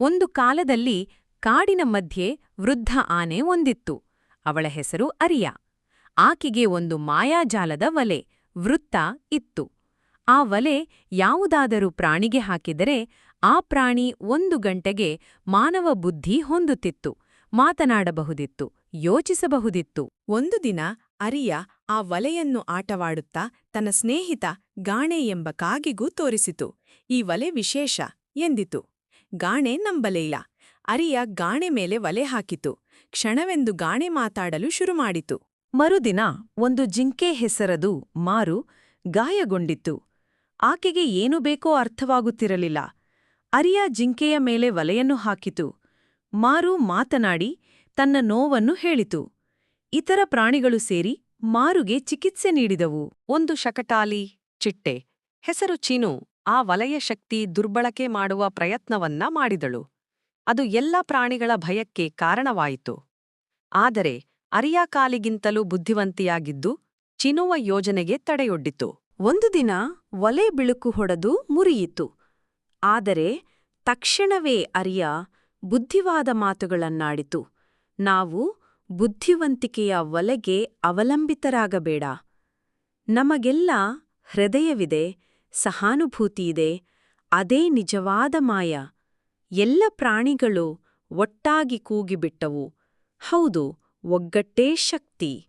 ಒಂದು ಕಾಲದಲ್ಲಿ ಕಾಡಿನ ಮಧ್ಯೆ ವೃದ್ಧ ಆನೆ ಒಂದಿತ್ತು. ಅವಳ ಹೆಸರು ಅರಿಯ. ಆಕೆಗೆ ಒಂದು ಮಾಯಾಜಾಲದ ವಲೆ, ವೃತ್ತ ಇತ್ತು. ಆ ವಲೆ ಯಾವುದಾದರೂ ಪ್ರಾಣಿಗೆ ಹಾಕಿದರೆ ಆ ಪ್ರಾಣಿ ಒಂದು ಗಂಟೆಗೆ ಮಾನವ ಬುದ್ಧಿ ಹೊಂದುತ್ತಿತ್ತು. ಮಾತನಾಡಬಹುದಿತ್ತು, ಯೋಚಿಸಬಹುದಿತ್ತು. ಒಂದು ದಿನ ಅರಿಯ ಆ ವಲೆಯನ್ನು ಆಟವಾಡುತ್ತಾ ತನ್ನ ಸ್ನೇಹಿತ ಗಾಣೆ ಎಂಬ ಕಾಗಿಗೂ ತೋರಿಸಿತು. ಈ ವಲೆ ವಿಶೇಷ ಎಂದಿತು. ಗಾಣೆ ನಂಬಲೇಲ್ಲ ಅರಿಯ ಗಾಣೆ ಮೇಲೆ ಒಲೆ ಹಾಕಿತು. ಕ್ಷಣವೆಂದು ಗಾಣೆ ಮಾತಾಡಲು ಶುರುಮಾಡಿತು ಮರುದಿನ ಒಂದು ಜಿಂಕೆ ಹೆಸರದು ಮಾರು ಗಾಯಗೊಂಡಿತ್ತು. ಆಕೆಗೆ ಏನು ಬೇಕೋ ಅರ್ಥವಾಗುತ್ತಿರಲಿಲ್ಲ. ಅರಿಯ ಜಿಂಕೆಯ ಮೇಲೆ ವಲೆಯನ್ನು ಹಾಕಿತು. ಮಾರು ಮಾತನಾಡಿ ತನ್ನ ನೋವನ್ನು ಹೇಳಿತು. ಇತರ ಪ್ರಾಣಿಗಳು ಸೇರಿ ಮಾರುಗೆ ಚಿಕಿತ್ಸೆ ನೀಡಿದವು. ಒಂದು ಶಕಟಾಲಿ ಚಿಟ್ಟೆ. ಹೆಸರು ಚಿನು. ಆ ವಲಯ ಶಕ್ತಿ ದುರ್ಬಳಕೆ ಮಾಡುವ ಪ್ರಯತ್ನವನ್ನ ಮಾಡಿದಳು. ಅದು ಎಲ್ಲ ಪ್ರಾಣಿಗಳ ಭಯಕ್ಕೆ ಕಾರಣವಾಯಿತು. ಆದರೆ ಅರಿಯಾಕಾಲಿಗಿಂತಲೂ ಬುದ್ಧಿವಂತಿಯಾಗಿದ್ದು ಚಿನುವ ಯೋಜನೆಗೆ ತಡೆಯೊಡ್ಡಿತು. ಒಂದು ದಿನ ಒಲೆ ಬಿಳುಕು ಹೊಡೆದು ಮುರಿಯಿತು. ಆದರೆ ತಕ್ಷಣವೇ ಅರಿಯ ಬುದ್ಧಿವಾದ ಮಾತುಗಳನ್ನಾಡಿತು. ನಾವು ಬುದ್ಧಿವಂತಿಕೆಯ ಒಲೆಗೆ ಅವಲಂಬಿತರಾಗಬೇಡ. ನಮಗೆಲ್ಲ ಹೃದಯವಿದೆ. ಸಹಾನುಭೂತಿಯಿದೆ. ಅದೇ ನಿಜವಾದ ಮಾಯ. ಎಲ್ಲ ಪ್ರಾಣಿಗಳು ಒಟ್ಟಾಗಿ ಕೂಗಿಬಿಟ್ಟವು. ಹೌದು ಒಗ್ಗಟ್ಟೇ ಶಕ್ತಿ.